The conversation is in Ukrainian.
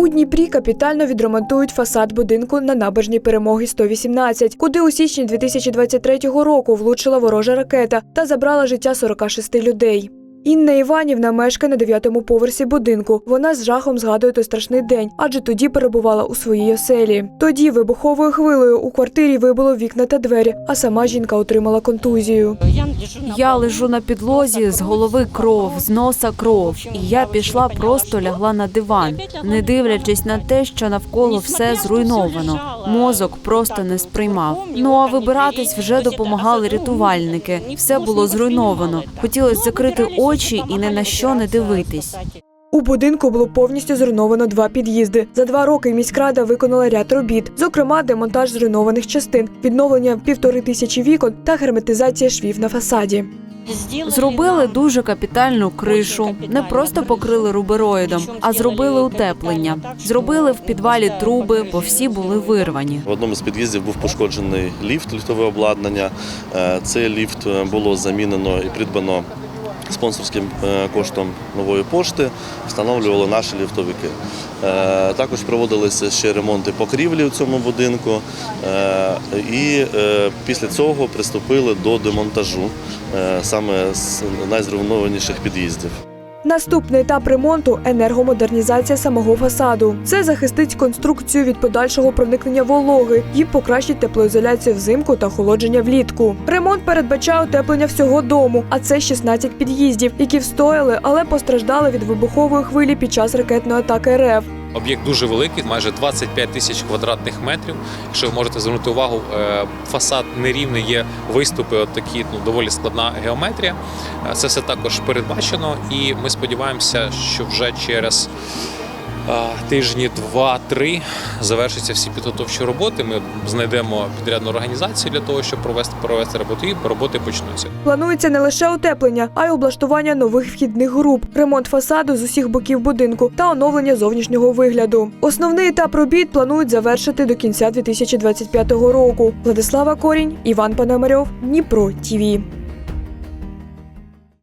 У Дніпрі капітально відремонтують фасад будинку на набережній перемоги 118, куди у січні 2023 року влучила ворожа ракета та забрала життя 46 людей. Інна Іванівна мешкає на дев'ятому поверсі будинку. Вона з жахом згадує той страшний день, адже тоді перебувала у своїй оселі. Тоді вибуховою хвилею у квартирі вибило вікна та двері, а сама жінка отримала контузію. Я лежу на підлозі, з голови кров, з носа кров. І я пішла, просто лягла на диван, не дивлячись на те, що навколо все зруйновано. Мозок просто не сприймав. Ну а вибиратись вже допомагали рятувальники. Все було зруйновано. Хотілося закрити очі і ні на що не дивитись. У будинку було повністю зруйновано два під'їзди. За два роки міськрада виконала ряд робіт, зокрема, демонтаж зруйнованих частин, відновлення півтори тисячі вікон та герметизація швів на фасаді. Зробили дуже капітальну кришу. Не просто покрили рубероїдом, а зробили утеплення. Зробили в підвалі труби, бо всі були вирвані. В одному з під'їздів був пошкоджений ліфт, ліфтове обладнання. Е, Цей ліфт е, було замінено і придбано спонсорським е, коштом нової пошти. Встановлювали наші ліфтовики. Е, Також проводилися ще ремонти покрівлі в цьому будинку. Е, І після цього приступили до демонтажу саме з найзруйнованіших під'їздів. Наступний етап ремонту енергомодернізація самого фасаду. Це захистить конструкцію від подальшого проникнення вологи і покращить теплоізоляцію взимку та охолодження влітку. Ремонт передбачає утеплення всього дому, а це 16 під'їздів, які встояли, але постраждали від вибухової хвилі під час ракетної атаки РФ. Об'єкт дуже великий, майже 25 тисяч квадратних метрів. Якщо ви можете звернути увагу, е, фасад нерівний, є виступи, от такі ну, доволі складна геометрія. Е, Це все також передбачено, і ми сподіваємося, що вже через тижні два-три завершаться всі підготовчі роботи. Ми знайдемо підрядну організацію для того, щоб провести провести роботу, і роботи почнуться. Планується не лише утеплення, а й облаштування нових вхідних груп, ремонт фасаду з усіх боків будинку та оновлення зовнішнього вигляду. Основний етап робіт планують завершити до кінця 2025 року. Владислава Корінь, Іван Пономарьов, Дніпро ТІВІ.